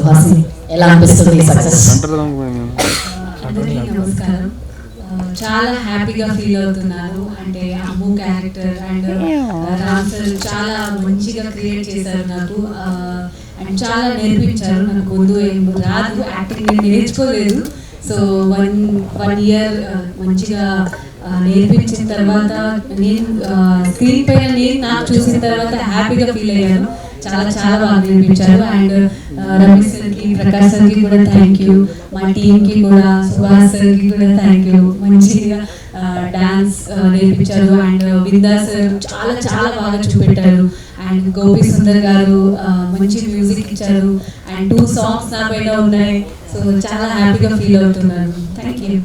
సుహాసిని ఎలా అనిపిస్తుంది సక్సెస్ నమస్కారం. చాలా హ్యాపీగా ఫీల్ అవుతున్నారు. అంటే Ammu character and Ram sir చాలా మంచిగా క్రియేట్ చేశారు నాకు. అండ్ చాలా నేర్పించారు. నాకు ముందు ఏం రాదు యాక్టింగ్ నేను నేర్చుకోలేదు. సో వన్ వన్ ఇయర్ మంచిగా నేర్పించిన తర్వాత నేను స్క్రీన్ పైన నేను నాకు చూసిన తర్వాత హ్యాపీగా ఫీల్ అయ్యాను. చాలా చాలా బాగా నేర్పించారు అండ్ uh, రమేష్ సార్కి ప్రకాష్ సార్కి కూడా థ్యాంక్ యూ మా టీంకి కూడా సుభాష్ సార్కి కూడా థ్యాంక్ యూ మంచిగా uh, డాన్స్ uh, నేర్పించారు. అండ్ విందా సార్ చాలా చాలా బాగా చూపెట్టారు. అండ్ గోపి సుందర్ గారు మంచి మ్యూజిక్ ఇచ్చారు. అండ్ టూ సాంగ్స్ నా పైన ఉన్నాయి. సో చాలా హ్యాపీగా ఫీల్ అవుతున్నాను థ్యాంక్ యూ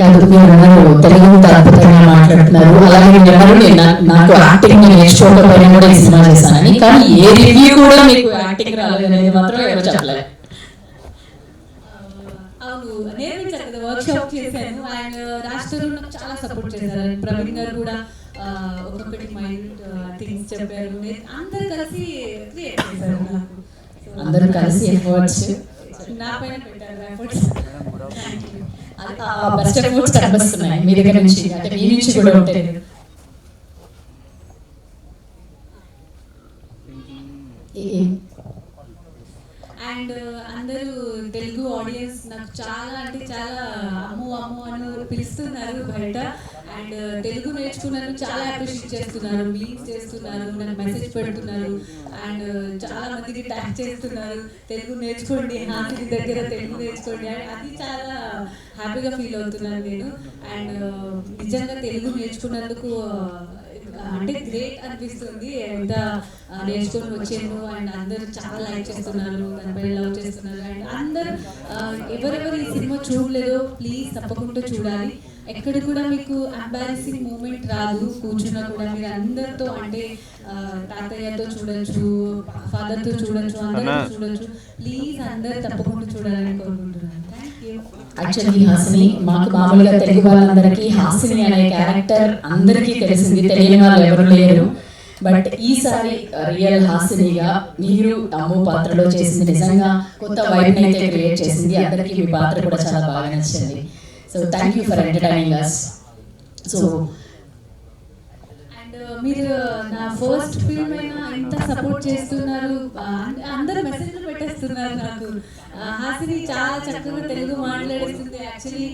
కాదు మీరందరూ తెలుగు ఇంత అద్భుతంగా మాట్లాడుతున్నారు. అలాగే నా- నాకు యాక్టింగ్ నేర్చుకోకపోయినా కూడా ఈ సినిమా చేశానని. కానీ ఏ రివ్యూ కూడా మీకు యాక్టింగ్ రాలేదు అనేది మాత్రం ఎవరు చెప్పలేదు. అవును. నేర్పించారు కదా వర్క్ షాప్ చేశాను. అండ్ రాష్ట్రం నాకు చాలా సపోర్ట్ చేశారు. ప్రవీణ్ గారు కూడా ఆ, ఒక్కొక్కటి మైండ్ థింగ్స్ చెప్పారు. నేను- అందరు కలిసి క్రియేట్ చేశారు నాకు. So, అందరూ కలిసి ఎఫర్ట్స్ నా పైన పెట్టారు ఎఫర్ట్స్ బెస్ట్ ఎఫర్ట్స్ కనిపిస్తున్నాయి. మీ దగ్గర నుంచి. అంటే మీ నుంచి కూడా ఉంటాయి. ఏ- అండ్ అందరూ తెలుగు ఆడియన్స్ నాకు చాలా అంటే చాలా అమ్ము అమ్ము అని పిలుస్తున్నారు బయట. అండ్ తెలుగు నేర్చుకున్నాను చాలా అప్రిషియేట్ చేస్తున్నారు మీన్స్ చేస్తున్నారు నాకు మెసేజ్ పెడుతున్నారు. అండ్ చాలా మందికి ట్యాగ్ చేస్తున్నారు. తెలుగు నేర్చుకోండి హాస్య దగ్గర తెలుగు నేర్చుకోండి అండ్ అది చాలా హ్యాపీగా ఫీల్ అవుతున్నాను నేను. అండ్ నిజంగా తెలుగు నేర్చుకున్నందుకు అంటే గ్రేట్ అనిపిస్తుంది. ఎంత నేర్చుకొని వచ్చాను అండ్ అందరూ చాలా లైక్ చేస్తున్నారు దానిపై లవ్ చేస్తున్నారు అండ్ అందరూ ఎవరెవరు ఈ సినిమా చూడలేదో ప్లీజ్ తప్పకుండా చూడాలి. ఎక్కడ కూడా మీకు అంబారసింగ్ మూమెంట్ రాదు. కూర్చున్నా కూడా మీరు అందరితో అంటే తాతయ్యతో చూడొచ్చు ఫాదర్తో చూడొచ్చు అందరితో చూడొచ్చు. ప్లీజ్ అందరు తప్పకుండా చూడాలని కోరుకుంటున్నాను. యాక్చువల్లీ హాసిని మాకు మామూలుగా తెలుగు వాళ్ళందరికీ హాసిని అనే క్యారెక్టర్ అందరికీ తెలిసింది. తెలియని వాళ్ళు ఎవరు లేరు. బట్ ఈసారి uh, రియల్ హాసినిగా మీరు అమ్ము పాత్రలో చేసింది నిజంగా కొత్త వైబ్ అయితే క్రియేట్ చేసింది. అందరికీ మీ పాత్ర కూడా చాలా బాగా నచ్చింది. So thank you for entertaining us so మీరు uh, నా ఫస్ట్ ఫిల్మ్ అయినా ఇంత సపోర్ట్ చేస్తున్నారు. Uh, అందరూ మెసేజ్ పెట్టేస్తున్నారు నాకు. హాసిని చాలా చక్కగా తెలుగు మాట్లాడేస్తుంది. యాక్చువల్లీ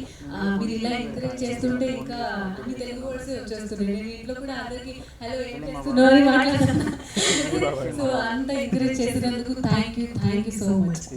మీరు ఇలా ఎంకరేజ్ చేస్తుంటే ఇంకా అన్ని తెలుగు వర్డ్స్ వచ్చేస్తున్నాయి. నేను ఇంట్లో కూడా అందరికి హలో ఏం చేస్తున్నావు? అని మాట్లాడుతున్నాను సో అంత ఎంకరేజ్ చేసినందుకు thank you thank you so much